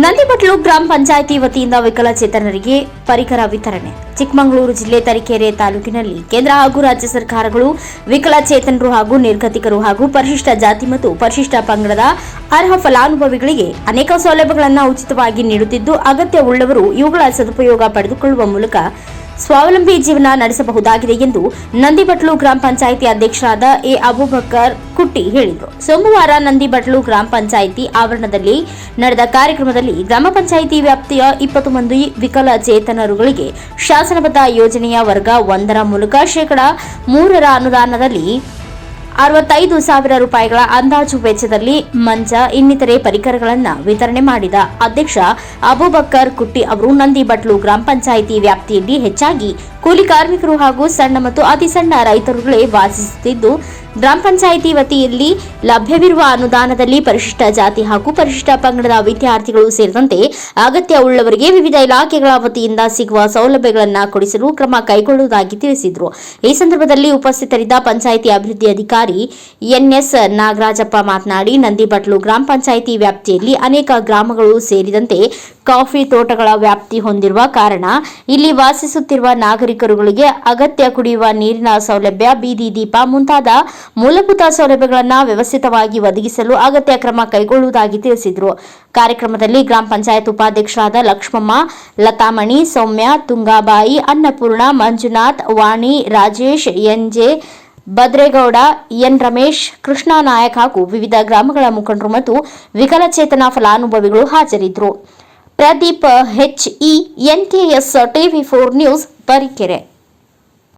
ನಂದಿಬಟ್ಲು ಗ್ರಾಮ ಪಂಚಾಯಿತಿ ವತಿಯಿಂದ ವಿಕಲಚೇತನರಿಗೆ ಪರಿಕರ ವಿತರಣೆ. ಚಿಕ್ಕಮಗಳೂರು ಜಿಲ್ಲೆ ತರೀಕೆರೆ ತಾಲೂಕಿನಲ್ಲಿ ಕೇಂದ್ರ ಹಾಗೂ ರಾಜ್ಯ ಸರ್ಕಾರಗಳು ವಿಕಲಚೇತನರು ಹಾಗೂ ನಿರ್ಗತಿಕರು ಹಾಗೂ ಪರಿಶಿಷ್ಟ ಜಾತಿ ಮತ್ತು ಪರಿಶಿಷ್ಟ ಪಂಗಡದ ಅರ್ಹ ಫಲಾನುಭವಿಗಳಿಗೆ ಅನೇಕ ಸೌಲಭ್ಯಗಳನ್ನು ಉಚಿತವಾಗಿ ನೀಡುತ್ತಿದ್ದು, ಅಗತ್ಯವುಳ್ಳವರು ಇವುಗಳ ಸದುಪಯೋಗ ಪಡೆದುಕೊಳ್ಳುವ ಮೂಲಕ ಸ್ವಾವಲಂಬಿ ಜೀವನ ನಡೆಸಬಹುದಾಗಿದೆ ಎಂದು ನಂದಿಬಟ್ಲು ಗ್ರಾಮ ಪಂಚಾಯಿತಿ ಅಧ್ಯಕ್ಷರಾದ ಎ ಅಬೂಬಕರ್ ಕುಟ್ಟಿ ಹೇಳಿದರು. ಸೋಮವಾರ ನಂದಿಬಟ್ಲು ಗ್ರಾಮ ಪಂಚಾಯಿತಿ ಆವರಣದಲ್ಲಿ ನಡೆದ ಕಾರ್ಯಕ್ರಮದಲ್ಲಿ ಗ್ರಾಮ ಪಂಚಾಯಿತಿ ವ್ಯಾಪ್ತಿಯ ಇಪ್ಪತ್ತು ಮಂದಿ ವಿಕಲಚೇತನರುಗಳಿಗೆ ಶಾಸನಬದ್ಧ ಯೋಜನೆಯ ವರ್ಗ ಒಂದರ ಮೂಲಕ ಶೇಕಡಾ ಮೂರರ ಅನುದಾನದಲ್ಲಿ ಅರವತ್ತೈದು ಸಾವಿರ ರೂಪಾಯಿಗಳ ಅಂದಾಜು ವೆಚ್ಚದಲ್ಲಿ ಮಂಚ ಇನ್ನಿತರೆ ಪರಿಕರಗಳನ್ನು ವಿತರಣೆ ಮಾಡಿದ ಅಧ್ಯಕ್ಷ ಅಬೂಬಕ್ಕರ್ ಕುಟ್ಟಿ ಅವರು ನಂದಿಬಟ್ಲು ಗ್ರಾಮ ಪಂಚಾಯಿತಿ ವ್ಯಾಪ್ತಿಯಲ್ಲಿ ಹೆಚ್ಚಾಗಿ ಕೂಲಿ ಕಾರ್ಮಿಕರು ಹಾಗೂ ಸಣ್ಣ ಮತ್ತು ಅತಿ ಸಣ್ಣ ರೈತರುಗಳೇ ವಾಸಿಸುತ್ತಿದ್ದು, ಗ್ರಾಮ ಪಂಚಾಯಿತಿ ವತಿಯಲ್ಲಿ ಲಭ್ಯವಿರುವ ಅನುದಾನದಲ್ಲಿ ಪರಿಶಿಷ್ಟ ಜಾತಿ ಹಾಗೂ ಪರಿಶಿಷ್ಟ ಪಂಗಡದ ವಿದ್ಯಾರ್ಥಿಗಳು ಸೇರಿದಂತೆ ಅಗತ್ಯ ಉಳ್ಳವರಿಗೆ ವಿವಿಧ ಇಲಾಖೆಗಳ ವತಿಯಿಂದ ಸಿಗುವ ಸೌಲಭ್ಯಗಳನ್ನು ಕೊಡಿಸಲು ಕ್ರಮ ಕೈಗೊಳ್ಳುವುದಾಗಿ ತಿಳಿಸಿದರು. ಈ ಸಂದರ್ಭದಲ್ಲಿ ಉಪಸ್ಥಿತರಿದ್ದ ಪಂಚಾಯಿತಿ ಅಭಿವೃದ್ಧಿ ಅಧಿಕಾರಿ ಎನ್ಎಸ್ ನಾಗರಾಜಪ್ಪ ಮಾತನಾಡಿ, ನಂದಿಬಟ್ಲು ಗ್ರಾಮ ಪಂಚಾಯಿತಿ ವ್ಯಾಪ್ತಿಯಲ್ಲಿ ಅನೇಕ ಗ್ರಾಮಗಳು ಸೇರಿದಂತೆ ಕಾಫಿ ತೋಟಗಳ ವ್ಯಾಪ್ತಿ ಹೊಂದಿರುವ ಕಾರಣ ಇಲ್ಲಿ ವಾಸಿಸುತ್ತಿರುವ ನಾಗರಿಕರುಗಳಿಗೆ ಅಗತ್ಯ ಕುಡಿಯುವ ನೀರಿನ ಸೌಲಭ್ಯ, ಬೀದಿ ದೀಪ ಮುಂತಾದ ಮೂಲಭೂತ ಸೌಲಭ್ಯಗಳನ್ನು ವ್ಯವಸ್ಥಿತವಾಗಿ ಒದಗಿಸಲು ಅಗತ್ಯ ಕ್ರಮ ಕೈಗೊಳ್ಳುವುದಾಗಿ ತಿಳಿಸಿದರು. ಕಾರ್ಯಕ್ರಮದಲ್ಲಿ ಗ್ರಾಮ ಪಂಚಾಯತ್ ಉಪಾಧ್ಯಕ್ಷರಾದ ಲಕ್ಷ್ಮಮ್ಮ, ಲತಾಮಣಿ, ಸೌಮ್ಯ, ತುಂಗಾಬಾಯಿ, ಅನ್ನಪೂರ್ಣ, ಮಂಜುನಾಥ್, ವಾಣಿ, ರಾಜೇಶ್ ಎನ್ಜೆ ಭದ್ರೇಗೌಡ, ಎನ್ ರಮೇಶ್, ಕೃಷ್ಣ ನಾಯಕ್ ಹಾಗೂ ವಿವಿಧ ಗ್ರಾಮಗಳ ಮುಖಂಡರು ಮತ್ತು ವಿಕಲಚೇತನ ಫಲಾನುಭವಿಗಳು ಹಾಜರಿದ್ದರು Pradeep H E NKS TV four news பறிக்கிறேன்